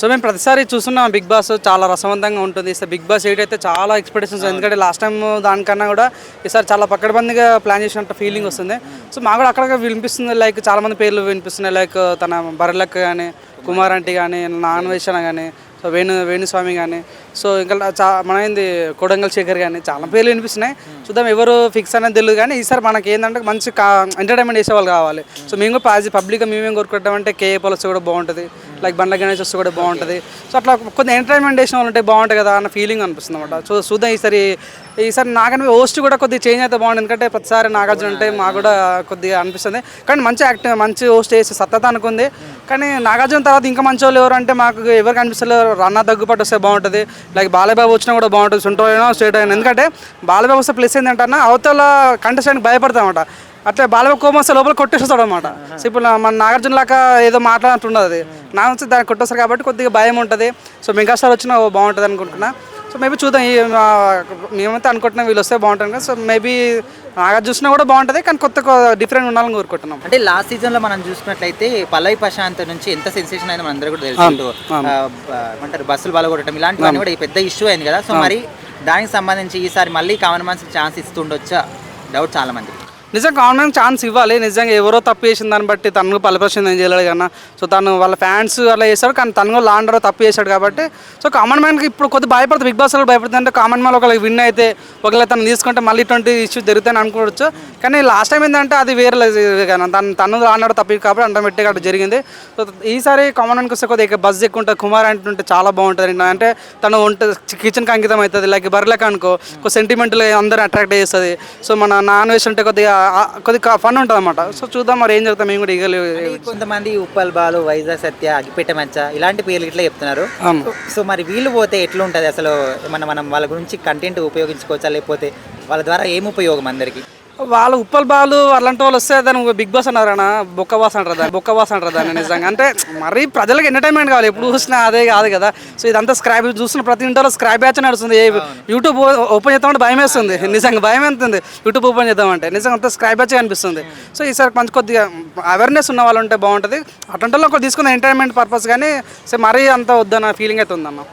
So మేము ప్రతిసారి చూస్తున్నాం బిగ్ బాస్ చాలా రసవంతంగా ఉంటుంది. ఈసారి బిగ్ బాస్ ఎయిట్ అయితే చాలా ఎక్స్పెక్టేషన్స్ ఎందుకంటే లాస్ట్ టైం దానికన్నా కూడా ఈసారి చాలా పక్కడబందిగా ప్లాన్ చేసినట్టు ఫీలింగ్ వస్తుంది. సో మాకు కూడా అక్కడ వినిపిస్తుంది లైక్ చాలా మంది పేర్లు వినిపిస్తున్నాయి. లైక్ తన బర్రెలక్ కానీ కుమార్ ఆంటీ కానీ నాన్వేషణ కానీ సో వేణు వేణుస్వామి కానీ సో ఇంకా చా మన ఏంది కొడంగల్ శేఖర్ కానీ చాలా పేర్లు వినిపిస్తున్నాయి. చూద్దాం ఎవరు ఫిక్స్ అనేది తెలియదు కానీ ఈసారి మనకి ఏంటంటే మంచి ఎంటర్టైన్మెంట్ చేసేవాళ్ళు కావాలి. సో మేము కూడా యాజ్ పబ్లిక్గా మేమేం కోరుకుంటామంటే కేఏ పాల్ వస్తే కూడా బాగుంటుంది. లైక్ బండ్ల గణేష్ వస్తే కూడా బాగుంటుంది. సో అట్లా కొంచెం ఎంటర్టైన్మెంట్ చేసిన వాళ్ళు ఉంటే బాగుంటుంది కదా అన్న ఫీలింగ్ అనిపిస్తుంది అనమాట సో చూద్దాం ఈసారి ఈసారి నాకని హోస్ట్ కూడా కొద్దిగా చేంజ్ అయితే బాగుంటుంది ఎందుకంటే ప్రతిసారి నాగార్జున అంటే మాకు కూడా కొద్దిగా అనిపిస్తుంది. కానీ మంచి యాక్టివ్ మంచి హోస్ట్ చేసి సత్తత అనుకుంది. కానీ నాగార్జున తర్వాత ఇంకా మంచి వాళ్ళు ఎవరు అంటే మాకు ఎవరు కనిపిస్తలేరు రన్న దగ్గుపాటు వస్తే బాగుంటుంది. లైక్ బాలబాబు వచ్చినా కూడా బాగుంటుంది. సుంటో అయినా స్టేట్ అయినా. ఎందుకంటే బాలబాబు వస్తే ప్లస్ ఏంటంటే అవతల కంటెస్టెంట్ భయపడతామట అట్లా బాలబాబు కోపం వస్తే లోపల కొట్టేస్తాడు అనమాట సో ఇప్పుడు మన నాగార్జున లాగా ఏదో మాట్లాడుతుండదు అది. నా వచ్చి దాన్ని కొట్టేస్తారు కాబట్టి కొద్దిగా భయం ఉంటుంది. సో మెగా స్టార్ వచ్చినా బాగుంటుంది అనుకుంటున్నా. సో మేబీ చూద్దాం. మేమైతే అనుకుంటున్నాం వీళ్ళు వస్తే బాగుంటుంది కదా. సో మేబీ నాగార్జున చూసినా కూడా బాగుంటుంది. కానీ కొత్త డిఫరెంట్ ఉండాలని కోరుకుంటున్నాం. అంటే లాస్ట్ సీజన్లో మనం చూసుకున్నట్లయితే పల్లవి ప్రశాంత్ నుంచి ఎంత సెన్సేషన్ అయిందో మనందరూ కూడా తెలుసు ఏమంటారు బస్సులు బలగొట్టడం ఇలాంటివన్నీ కూడా పెద్ద ఇష్యూ అయింది కదా. సో మరి దానికి సంబంధించి ఈసారి మళ్ళీ కామన్ ఛాన్స్ ఇస్తుండొచ్చా? డౌట్ చాలా మంది. నిజంగా గవర్నమెంట్ ఛాన్స్ ఇవ్వాలి. నిజంగా ఎవరో తప్పు చేసిన దాన్ని బట్టి తను పలపరిచింది ఏం చేయలేడు కన్నా. సో తను వాళ్ళ ఫ్యాన్స్ అలా చేస్తాడు కానీ తను లాండర్ తప్పు చేశాడు కాబట్టి. సో కామన్ మ్యాన్కి ఇప్పుడు కొద్ది భయపడుతుంది. బిగ్ బాస్ భయపడుతుంది. అంటే కామన్ మ్యాన్ ఒకవేళ విన్ అయితే ఒకవేళ తను తీసుకుంటే మళ్ళీ ఇటువంటి ఇష్యూ జరుగుతాయని అనుకోవచ్చు. కానీ లాస్ట్ టైం ఏంటంటే అది వేరే కానీ తను తను లాండర్ తప్పు కాబట్టి అంట పెట్టి అక్కడ జరిగింది. సో ఈసారి కామన్ మ్యాన్కి వస్తే కొద్దిగా బస్ ఎక్కువ ఉంటుంది. కుమార్ అంటుంటే చాలా బాగుంటుంది. అంటే తను వంట కిచెన్కి అంకితం అవుతుంది. లైక్ బర్రెలకు అనుకో ఒక సెంటిమెంటల్ అందరూ అట్రాక్ట్ చేస్తుంది. సో మన నాన్ వెజ్ అంటే కొద్దిగా కొద్దిగా ఫన్ ఉంటుంది అనమాట సో చూద్దాం మరి ఏం జరుగుతాం మేము కూడా ఇగలి కొంతమంది ఉప్పల్ బాలు వైజాగ్ సత్య అగ్గిపెట్ట మచ్చ ఇలాంటి పేర్లు ఇట్లా చెప్తున్నారు. సో మరి వీళ్ళు పోతే ఎట్లుంటది? అసలు మన మనం వాళ్ళ గురించి కంటెంట్ ఉపయోగించుకోవచ్చా లేకపోతే వాళ్ళ ద్వారా ఏం ఉపయోగం అందరికి? వాళ్ళు ఉప్పల్ బాలు అలాంటి వాళ్ళు వస్తే దాన్ని బిగ్ బాస్ అన్నారు అన్న. బొక్క బాస్ అంటారు దాన్ని బొక్క బాస్ అంటారు దాన్ని నిజంగా. అంటే మరి ప్రజలకు ఎంటర్టైన్మెంట్ కావాలి. ఎప్పుడు చూసినా అదే కాదు కదా. సో ఇదంతా స్క్రాబ్ చూస్తున్న ప్రతి ఇంట్లో స్క్రాబ్ బ్యాచ్ నడుస్తుంది. ఏ యూట్యూబ్ ఓపెన్ చేద్దామంటే భయం వేస్తుంది. నిజంగా భయం ఎంతుంది యూట్యూబ్ ఓపెన్ చేద్దామంటే. నిజంగా అంతా స్క్రాబ్ బ్యాచ్ అనిపిస్తుంది. సో ఈసారి కొంచెం కొద్దిగా అవేర్నెస్ ఉన్న వాళ్ళు ఉంటే బాగుంటుంది. అట్లాంటి వాళ్ళు తీసుకున్న ఎంటర్టైన్మెంట్ పర్పస్ కానీ సో మరీ అంత వద్దన్న ఫీలింగ్ అయితే ఉందన్న.